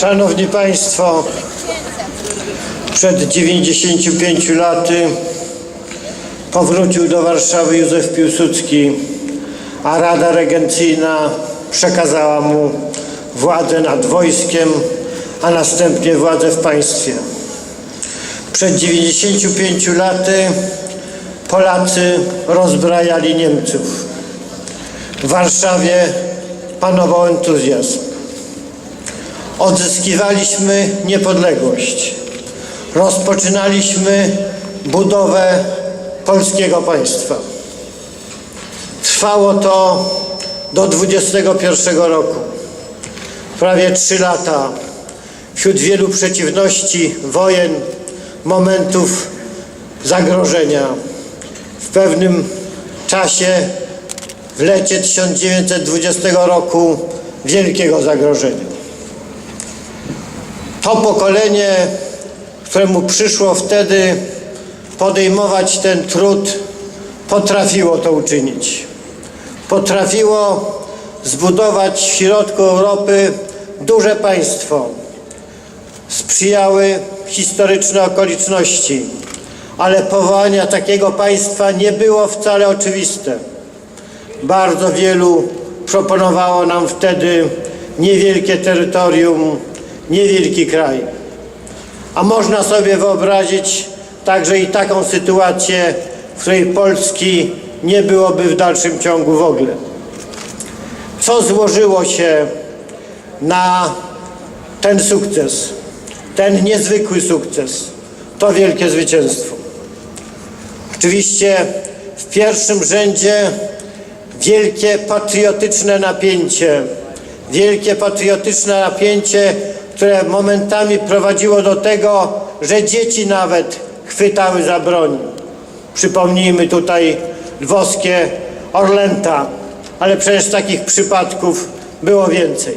Szanowni Państwo, przed 95 laty powrócił do Warszawy Józef Piłsudski, a Rada Regencyjna przekazała mu władzę nad wojskiem, a następnie władzę w państwie. Przed 95 laty Polacy rozbrajali Niemców. W Warszawie panował entuzjazm. Odzyskiwaliśmy niepodległość. Rozpoczynaliśmy budowę polskiego państwa. Trwało to do 21 roku. Prawie trzy lata wśród wielu przeciwności, wojen, momentów zagrożenia. W pewnym czasie, w lecie 1920 roku, wielkiego zagrożenia. To pokolenie, któremu przyszło wtedy podejmować ten trud, potrafiło to uczynić. Potrafiło zbudować w środku Europy duże państwo. Sprzyjały historyczne okoliczności, ale powołania takiego państwa nie było wcale oczywiste. Bardzo wielu proponowało nam wtedy niewielkie terytorium, niewielki kraj. A można sobie wyobrazić także i taką sytuację, w której Polski nie byłoby w dalszym ciągu w ogóle. Co złożyło się na ten sukces, ten niezwykły sukces? To wielkie zwycięstwo. Oczywiście w pierwszym rzędzie wielkie patriotyczne napięcie, wielkie patriotyczne napięcie, które momentami prowadziło do tego, że dzieci nawet chwytały za broń. Przypomnijmy tutaj lwowskie Orlęta, ale przecież takich przypadków było więcej.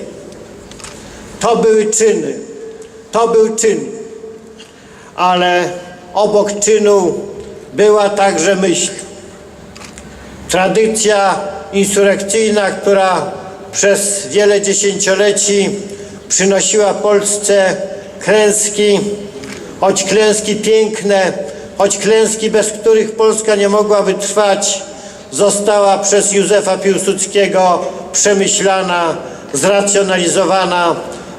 To były czyny, to był czyn, ale obok czynu była także myśl. Tradycja insurekcyjna, która przez wiele dziesięcioleci przynosiła Polsce klęski, choć klęski piękne, choć klęski, bez których Polska nie mogła wytrwać, została przez Józefa Piłsudskiego przemyślana, zracjonalizowana,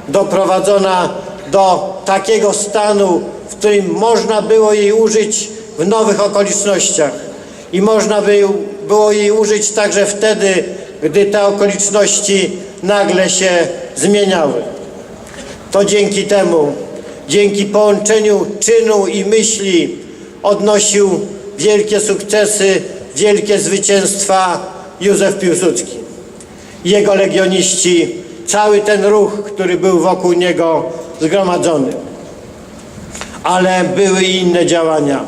doprowadzona do takiego stanu, w którym można było jej użyć w nowych okolicznościach. I można by, było jej użyć także wtedy, gdy te okoliczności nagle się zmieniały. To dzięki temu, dzięki połączeniu czynu i myśli odnosił wielkie sukcesy, wielkie zwycięstwa Józef Piłsudski. Jego legioniści, cały ten ruch, który był wokół niego zgromadzony. Ale były i inne działania.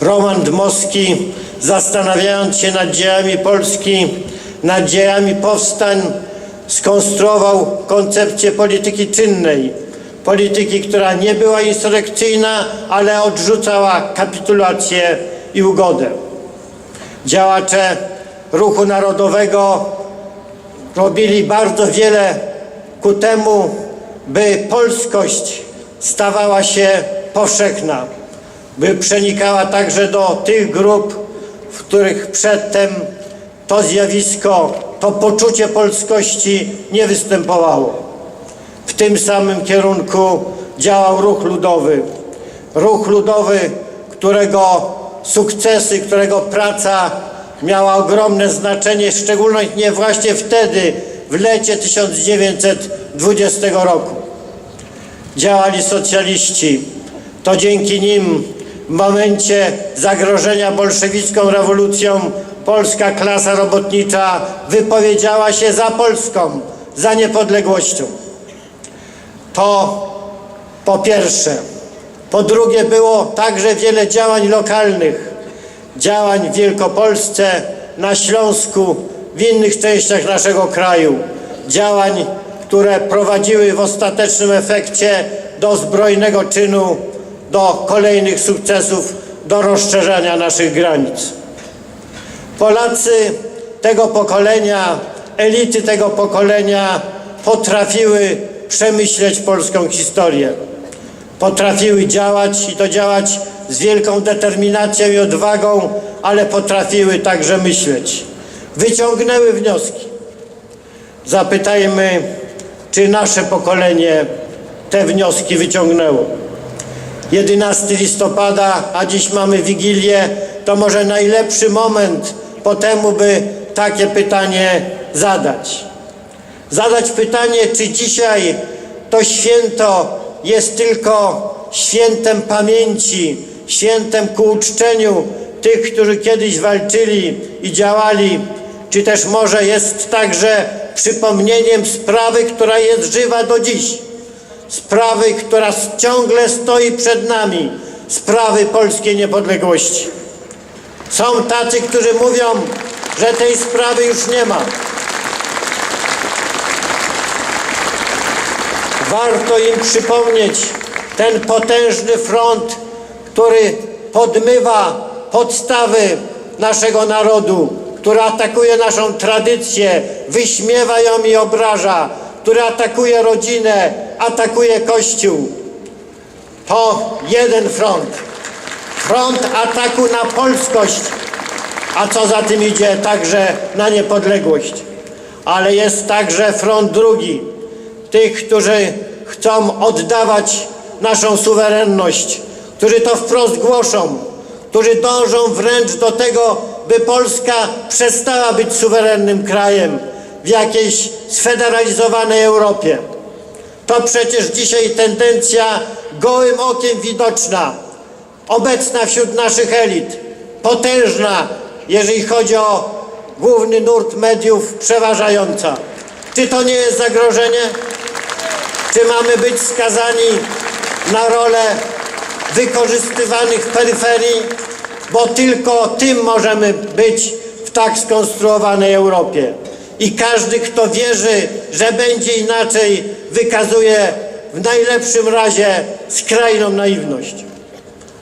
Roman Dmowski, zastanawiając się nad dziejami Polski, nad dziejami powstań, skonstruował koncepcję polityki czynnej. Polityki, która nie była insurekcyjna, ale odrzucała kapitulację i ugodę. Działacze ruchu narodowego robili bardzo wiele ku temu, by polskość stawała się powszechna, by przenikała także do tych grup, w których przedtem to zjawisko, to poczucie polskości nie występowało. W tym samym kierunku działał ruch ludowy. Ruch ludowy, którego sukcesy, którego praca miała ogromne znaczenie, szczególnie właśnie wtedy, w lecie 1920 roku. Działali socjaliści. To dzięki nim w momencie zagrożenia bolszewicką rewolucją polska klasa robotnicza wypowiedziała się za Polską, za niepodległością. To po pierwsze. Po drugie było także wiele działań lokalnych, działań w Wielkopolsce, na Śląsku, w innych częściach naszego kraju. Działań, które prowadziły w ostatecznym efekcie do zbrojnego czynu, do kolejnych sukcesów, do rozszerzania naszych granic. Polacy tego pokolenia, elity tego pokolenia potrafiły przemyśleć polską historię. Potrafiły działać i to działać z wielką determinacją i odwagą, ale potrafiły także myśleć. Wyciągnęły wnioski. Zapytajmy, czy nasze pokolenie te wnioski wyciągnęło. 11 listopada, a dziś mamy Wigilię, to może najlepszy moment po temu, by takie pytanie zadać. Zadać pytanie, czy dzisiaj to święto jest tylko świętem pamięci, świętem ku uczczeniu tych, którzy kiedyś walczyli i działali, czy też może jest także przypomnieniem sprawy, która jest żywa do dziś sprawy, która ciągle stoi przed nami, sprawy polskiej niepodległości. Są tacy, którzy mówią, że tej sprawy już nie ma. Warto im przypomnieć ten potężny front, który podmywa podstawy naszego narodu, który atakuje naszą tradycję, wyśmiewa ją i obraża, który atakuje rodzinę, atakuje Kościół. To jeden front. Front ataku na polskość, a co za tym idzie, także na niepodległość. Ale jest także front drugi. Tych, którzy chcą oddawać naszą suwerenność, którzy to wprost głoszą, którzy dążą wręcz do tego, by Polska przestała być suwerennym krajem w jakiejś sfederalizowanej Europie. To przecież dzisiaj tendencja gołym okiem widoczna, obecna wśród naszych elit, potężna, jeżeli chodzi o główny nurt mediów, przeważająca. Czy to nie jest zagrożenie? Czy mamy być skazani na rolę wykorzystywanych peryferii? Bo tylko tym możemy być w tak skonstruowanej Europie. I każdy, kto wierzy, że będzie inaczej, wykazuje w najlepszym razie skrajną naiwność.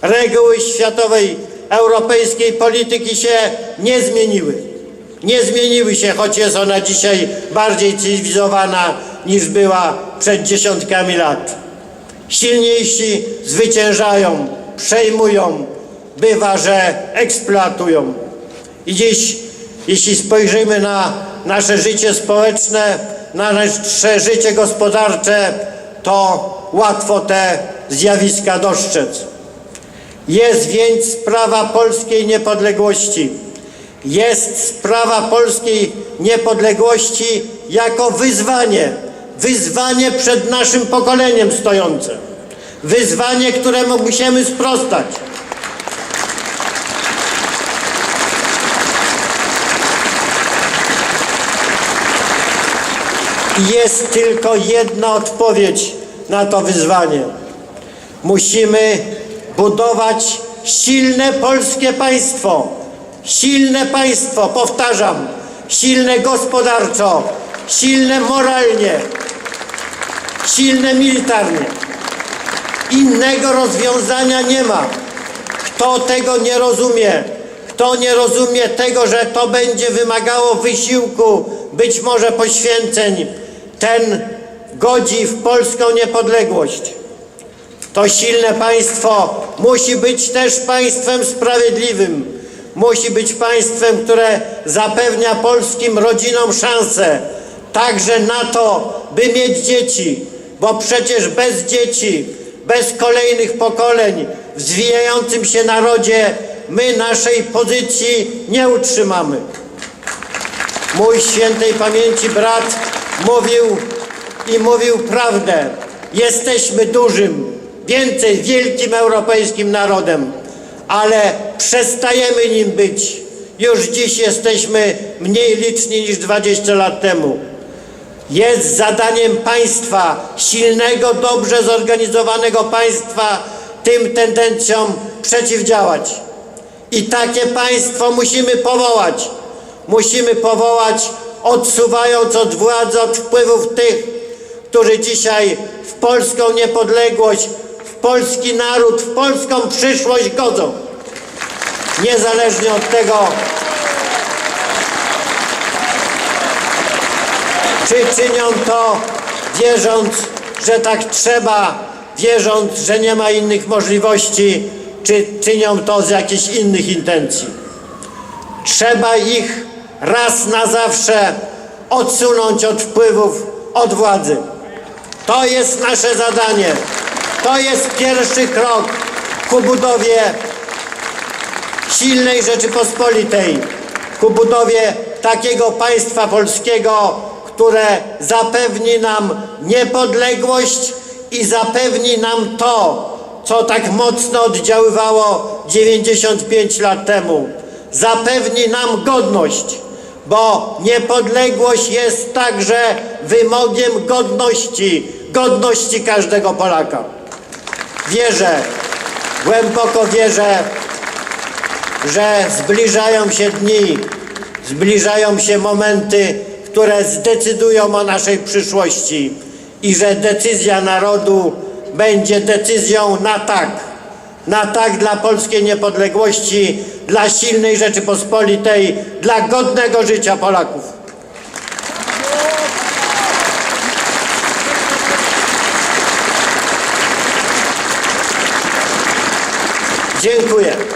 Reguły światowej, europejskiej polityki się nie zmieniły. Nie zmieniły się, choć jest ona dzisiaj bardziej cywilizowana niż była przed dziesiątkami lat. Silniejsi zwyciężają, przejmują, bywa, że eksploatują. I dziś, jeśli spojrzymy na nasze życie społeczne, na nasze życie gospodarcze, to łatwo te zjawiska dostrzec. Jest więc sprawa polskiej niepodległości. Jest sprawa polskiej niepodległości jako wyzwanie, wyzwanie przed naszym pokoleniem stojące, wyzwanie, któremu musimy sprostać. Jest tylko jedna odpowiedź na to wyzwanie. Musimy budować silne polskie państwo. Silne państwo, powtarzam, silne gospodarczo, silne moralnie, silne militarnie. Innego rozwiązania nie ma. Kto tego nie rozumie, kto nie rozumie tego, że to będzie wymagało wysiłku, być może poświęceń, ten godzi w polską niepodległość. To silne państwo musi być też państwem sprawiedliwym. Musi być państwem, które zapewnia polskim rodzinom szansę także na to, by mieć dzieci, bo przecież bez dzieci, bez kolejnych pokoleń w zwijającym się narodzie my naszej pozycji nie utrzymamy. Mój świętej pamięci brat mówił i mówił prawdę. Jesteśmy dużym, więcej wielkim europejskim narodem, ale przestajemy nim być. Już dziś jesteśmy mniej liczni niż 20 lat temu. Jest zadaniem państwa, silnego, dobrze zorganizowanego państwa, tym tendencjom przeciwdziałać. I takie państwo musimy powołać. Musimy powołać, odsuwając od władzy, od wpływów tych, którzy dzisiaj w polską niepodległość, polski naród, w polską przyszłość godzą. Niezależnie od tego, czy czynią to wierząc że tak trzeba, wierząc, że nie ma innych możliwości, czy czynią to z jakichś innych intencji. Trzeba ich raz na zawsze odsunąć od wpływów, od władzy. To jest nasze zadanie. To jest pierwszy krok ku budowie silnej Rzeczypospolitej, ku budowie takiego państwa polskiego, które zapewni nam niepodległość i zapewni nam to, co tak mocno oddziaływało 95 lat temu. Zapewni nam godność, bo niepodległość jest także wymogiem godności, godności każdego Polaka. Wierzę, głęboko wierzę, że zbliżają się dni, zbliżają się momenty, które zdecydują o naszej przyszłości i że decyzja narodu będzie decyzją na tak. Na tak dla polskiej niepodległości, dla silnej Rzeczypospolitej, dla godnego życia Polaków. Dziękuję.